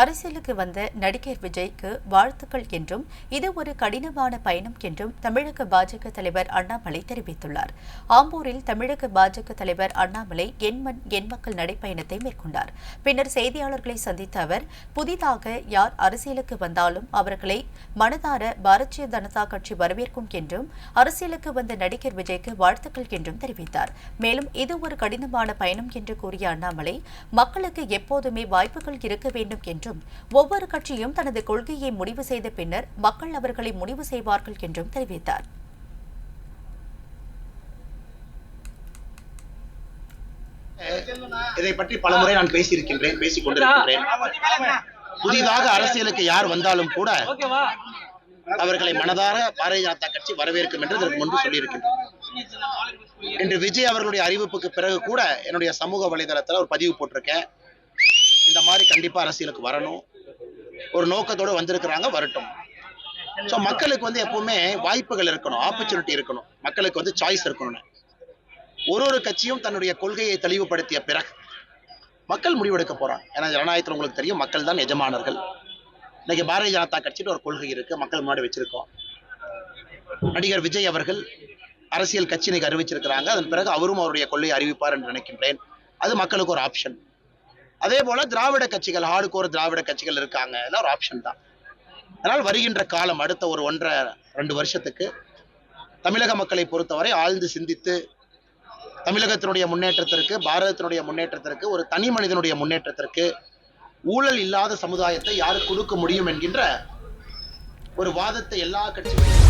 அரசியலுக்கு வந்த நடிகர் விஜய்க்கு வாழ்த்துக்கள் என்றும் இது ஒரு கடினமான பயணம் என்றும் தமிழக பாஜக தலைவர் அண்ணாமலை தெரிவித்துள்ளார். ஆம்பூரில் தமிழக பாஜக தலைவர் அண்ணாமலை எண்மண் எண்மக்கள் நடைப்பயணத்தை மேற்கொண்டார். பின்னர் செய்தியாளர்களை சந்தித்த அவர் புதிதாக யார் அரசியலுக்கு வந்தாலும் அவர்களை மனதார பாரதிய ஜனதா கட்சி வரவேற்கும் என்றும் அரசியலுக்கு வந்த நடிகர் விஜய்க்கு வாழ்த்துக்கள் என்றும் தெரிவித்தார். மேலும் இது ஒரு கடினமான பயணம் என்று கூறிய அண்ணாமலை மக்களுக்கு எப்போதுமே வாய்ப்புகள் இருக்க வேண்டும் என்றும் ஒவ்வொரு கட்சியும் தனது கொள்கையை முடிவு செய்த பின்னர் மக்கள் அவர்களை முடிவு செய்வார்கள் என்றும் தெரிவித்தார். இதை பற்றி பலமுறை நான் பேசியிருக்கின்றேன் பேசிக் கொண்டிருக்கின்றேன். புதிதாக அரசியலுக்கு யார் வந்தாலும் கூட அவர்களை மனதார பாரதிய ஜனதா கட்சி வரவேற்கும் என்று இதற்கு முன்பு சொல்லியிருக்கின்றேன் இன்று விஜய் அவர்களுடைய அறிவிப்புக்கு பிறகு கூட என்னுடைய சமூக வலைதளத்தில் ஒரு பதிவு போட்டிருக்கேன். இந்த மாதிரி கண்டிப்பா அரசியலுக்கு வரணும். ஒரு நோக்கத்தோடு வந்திருக்கிறாங்க வரட்டும். ஸோ மக்களுக்கு வந்து எப்பவுமே வாய்ப்புகள் இருக்கணும் ஆப்பர்ச்சுனிட்டி இருக்கணும். மக்களுக்கு வந்து சாய்ஸ் இருக்கணும்னு. ஒரு ஒரு கட்சியும் தன்னுடைய கொள்கையை தெளிவுபடுத்திய பிறகு மக்கள் முடிவெடுக்க போறாங்க. ஏன்னா ஜனநாயகத்தில் உங்களுக்கு தெரியும் மக்கள் தான் எஜமானர்கள். இன்னைக்கு பாரதிய ஜனதா கட்சின்னு ஒரு கொள்கை இருக்கு மக்கள் முன்னாடி வச்சிருக்கோம். நடிகர் விஜய் அவர்கள் அரசியல் கட்சி இன்னைக்கு அறிவிச்சிருக்கிறாங்க. அதன் பிறகு அவரும் அவருடைய கொள்கையை அறிவிப்பார் என்று நினைக்கின்றேன். அது மக்களுக்கு ஒரு ஆப்ஷன் அதே போல திராவிட கட்சிகள் ஹார்டுகோர் திராவிட கட்சிகள் இருக்காங்க. எல்லாம் ஒரு ஆப்ஷன் தான். அதனால் வருகின்ற காலம் அடுத்த ஒரு ஒன்றரை ரெண்டு வருஷத்துக்கு தமிழக மக்களை பொறுத்தவரை ஆழ்ந்து சிந்தித்து தமிழகத்தினுடைய முன்னேற்றத்திற்கு பாரதத்தினுடைய முன்னேற்றத்திற்கு ஒரு தனி மனிதனுடைய முன்னேற்றத்திற்கு ஊழல் இல்லாத சமுதாயத்தை யாரு கொடுக்க முடியும் என்கின்ற ஒரு வாதத்தை எல்லா கட்சிகளும்